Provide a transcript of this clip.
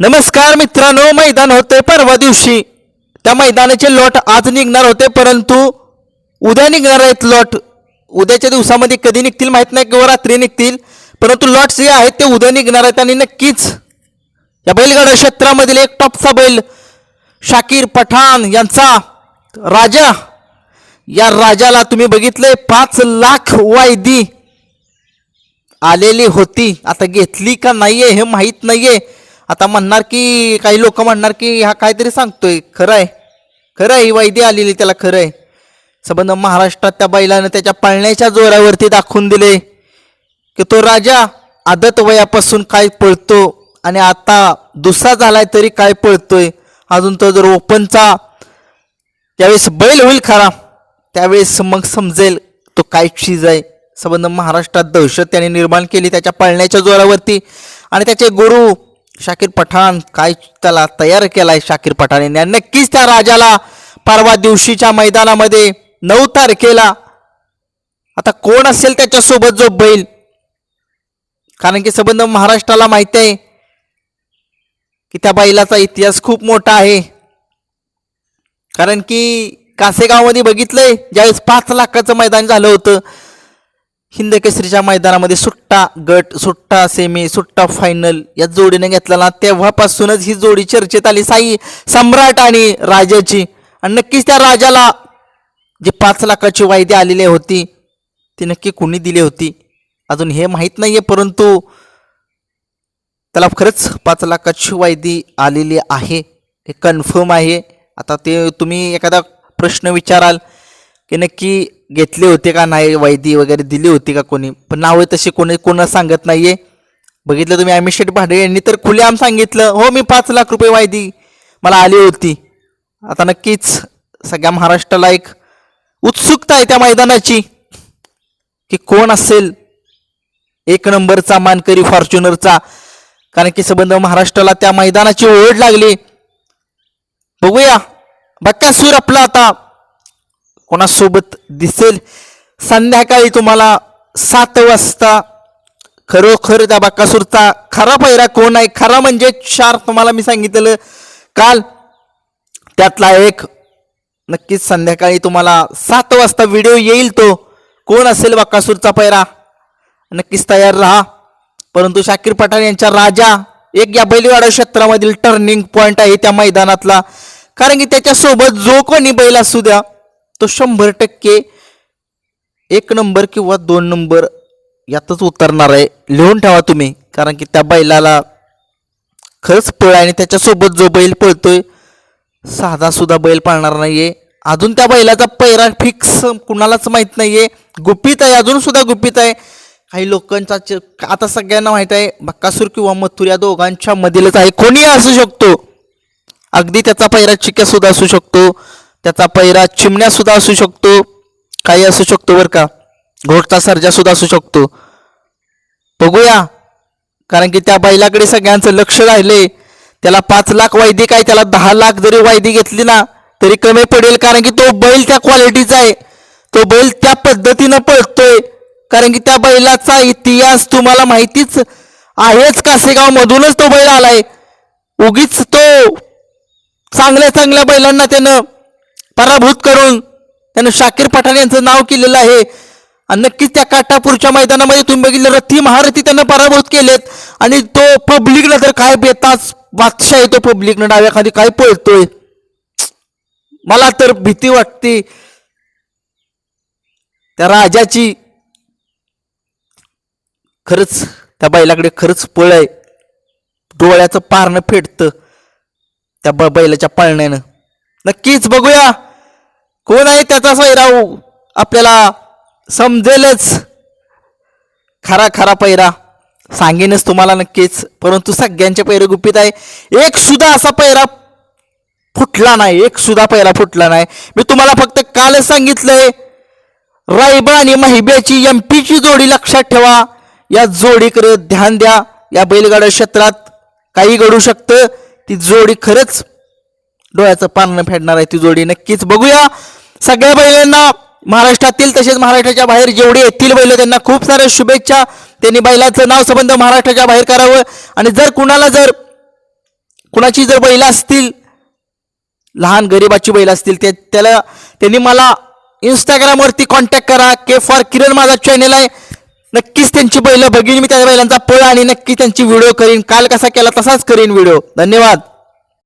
नमस्कार मित्रांनो मैदान होते परवा दिवशी. त्या मैदानाचे लॉट आज निघणार होते परंतु उद्या निघणार आहेत लॉट. उद्याच्या दिवसामध्ये कधी निघतील माहीत नाही किंवा रात्री निघतील परंतु लॉट्स जे आहेत ते उद्या निघणार आहेत आणि नक्कीच या बैलगाडा क्षेत्रामधील एक टॉपचा बैल शाकीर पठाण यांचा राजा. या राजाला तुम्ही बघितले पाच लाख वायदी आलेली होती. आता घेतली का नाहीये हे माहीत नाहीये. आता म्हणणार की काही लोक म्हणणार की हा काहीतरी सांगतोय. खरं आहे खरं आहे ही वैदी आलेली त्याला खरं आहे संबंध महाराष्ट्रात त्या बैलानं त्याच्या पळण्याच्या जोरावरती दाखवून दिले. की तो राजा आदत वयापासून काय पळतो आणि आता दुसरा झालाय तरी काय पळतोय. अजून तो जर ओपनचा त्यावेळेस बैल होईल खरा. त्यावेळेस मग समजेल तो काय चीज आहे. संबंध महाराष्ट्रात दहशत त्याने निर्माण केली त्याच्या पळण्याच्या जोरावरती. आणि त्याचे गुरु शाकीर पठाण काय त्याला तयार केलाय शाकीर पठाण यांनी. नक्कीच त्या राजाला परवा दिवशीच्या मैदानामध्ये नऊ तारखेला आता कोण असेल त्याच्यासोबत जो बैल? कारण की संबंध महाराष्ट्राला माहिती आहे की त्या बैलाचा इतिहास खूप मोठा आहे. कारण की कासेगावमध्ये बघितलंय ज्यावेळेस पाच लाखाचं मैदान झालं होतं हिंदकेसरीच्या मैदानामध्ये सुट्टा गट सुट्टा सेमी सुट्टा फायनल या जोडीने घेतला ना तेव्हापासूनच ही जोडी चर्चेत आली. साई सम्राट आणि राजाची. आणि नक्कीच त्या राजाला जी पाच लाखाची वायदी आलेली होती ती नक्की कुणी दिली होती? अजून हे माहीत नाही आहे परंतु त्याला खरंच पाच लाखाची वायदी आलेली आहे. हे कन्फर्म आहे. आता ते तुम्ही एखादा प्रश्न विचाराल की नक्की घेतले होते का नाही वैदी वगैरे दिली होती का कोणी? पण नावं तशी कोणी कोण सांगत नाहीये. बघितलं तुम्ही अमित शेठ यांनी तर खुलेआम सांगितलं हो मी पाच लाख रुपये वायदी मला आली होती. आता नक्कीच सगळ्या महाराष्ट्राला एक उत्सुकता आहे त्या मैदानाची की कोण असेल एक नंबरचा मानकरी फॉर्च्युनरचा. कारण की संबंध महाराष्ट्राला त्या मैदानाची ओढ लागली. बघूया बक्कासूर आपला आता. कोणासोबत दिसेल? संध्याकाळी तुम्हाला सात वाजता खरोखर त्या बक्कासूरचा खरा पैरा कोण आहे? खरा म्हणजे चार तुम्हाला मी सांगितलेलं काल. त्यातला एक नक्कीच संध्याकाळी तुम्हाला सात वाजता व्हिडिओ येईल तो. कोण असेल बाकासूरचा पैरा नक्कीच तयार राहा. परंतु शाकीर पठाण यांच्या राजा एक या बैलवाडा क्षेत्रामधील टर्निंग पॉईंट आहे त्या मैदानातला. कारण की त्याच्यासोबत जो कोणी बैल असू द्या. तो शंभर टक्के एक नंबर किंवा दोन नंबर यातच उतरणार आहे. लिहून ठेवा तुम्ही कारण की त्या बैलाला खरंच पळ आणि त्याच्यासोबत जो बैल पळतोय साधा सुद्धा बैल पाळणार नाहीये. अजून त्या बैलाचा पैरा फिक्स कुणालाच माहीत नाहीये. गुपित आहे अजून सुद्धा गुपित आहे. काही लोकांचा च- आता सगळ्यांना माहीत आहे बक्कासूर किंवा मथुर या दोघांच्या मधीलच आहे. कोणी असू शकतो. अगदी त्याचा पैरा चिक्या सुद्धा असू शकतो. त्याचा पैरा चिमण्या सुद्धा असू शकतो काही असू शकतो बरं का. घोटचा सर्जासुद्धा असू शकतो. बघूया. कारण की त्या बैलाकडे सगळ्यांचं लक्ष राहिले त्याला पाच लाख वायदी काय त्याला दहा लाख जरी वायदी घेतली ना तरी कमी पडेल. कारण की तो बैल त्या क्वालिटीचा आहे. तो बैल त्या पद्धतीनं पळतोय. कारण की त्या बैलाचा इतिहास तुम्हाला माहितीच आहेच कासेगाव मधूनच तो बैल आलाय. उगीच तो चांगल्या चांगल्या बैलांना त्यानं पराभूत करून त्यानं शाकीर पठाण यांचं नाव केलेलं आहे. आणि नक्कीच त्या काटापूरच्या मैदानामध्ये तुम्ही बघितलं रथी महारथी त्यानं पराभूत केलेत. आणि तो पब्लिकनं तर काय बेताच बादशाह येतो तो पब्लिकनं डाव्या खाली काय पळतोय? मला तर भीती वाटते. त्या राजाची खरंच त्या बैलाकडे खरंच पळ आहे. डोळ्याचं पारणं फेटतं त्या ब बैलाच्या पाळण्यानं. नक्कीच बघूया. कोण आहे त्याचा सैराव आपल्याला समजेलच. खरा खरा पैरा. सांगेनच तुम्हाला नक्कीच. परंतु सगळ्यांचे पैरे गुपित आहे. एक सुद्धा असा पैरा फुटला नाही. एक सुद्धा पैरा फुटला नाही. मी तुम्हाला फक्त कालच सांगितलंय रायबा आणि महिब्याची एम पीची जोडी लक्षात ठेवा. या जोडीकडे ध्यान द्या. या बैलगाड्या क्षेत्रात काही घडू शकतं. ती जोडी खरंच डोळ्याचं पारणं फेडणार आहे. ती जोडी नक्कीच बघूया. सगळ्या बैलांना महाराष्ट्रातील तसेच महाराष्ट्राच्या बाहेर जेवढे येतील बैल त्यांना खूप साऱ्या शुभेच्छा. त्यांनी बैलाचं नाव संबंध महाराष्ट्राच्या बाहेर करावं. आणि जर कुणाला जर कुणाची जर बैल असतील लहान गरिबाची बैल असतील ते त्याला त्यांनी मला इंस्टाग्रामवरती कॉन्टॅक्ट करा के फॉर किरण माझा चॅनल आहे. नक्कीच त्यांची बैल बघीन मी त्या बैलांचा पळ आणि नक्की त्यांची व्हिडिओ करीन. काल कसा केला तसाच करीन व्हिडिओ धन्यवाद.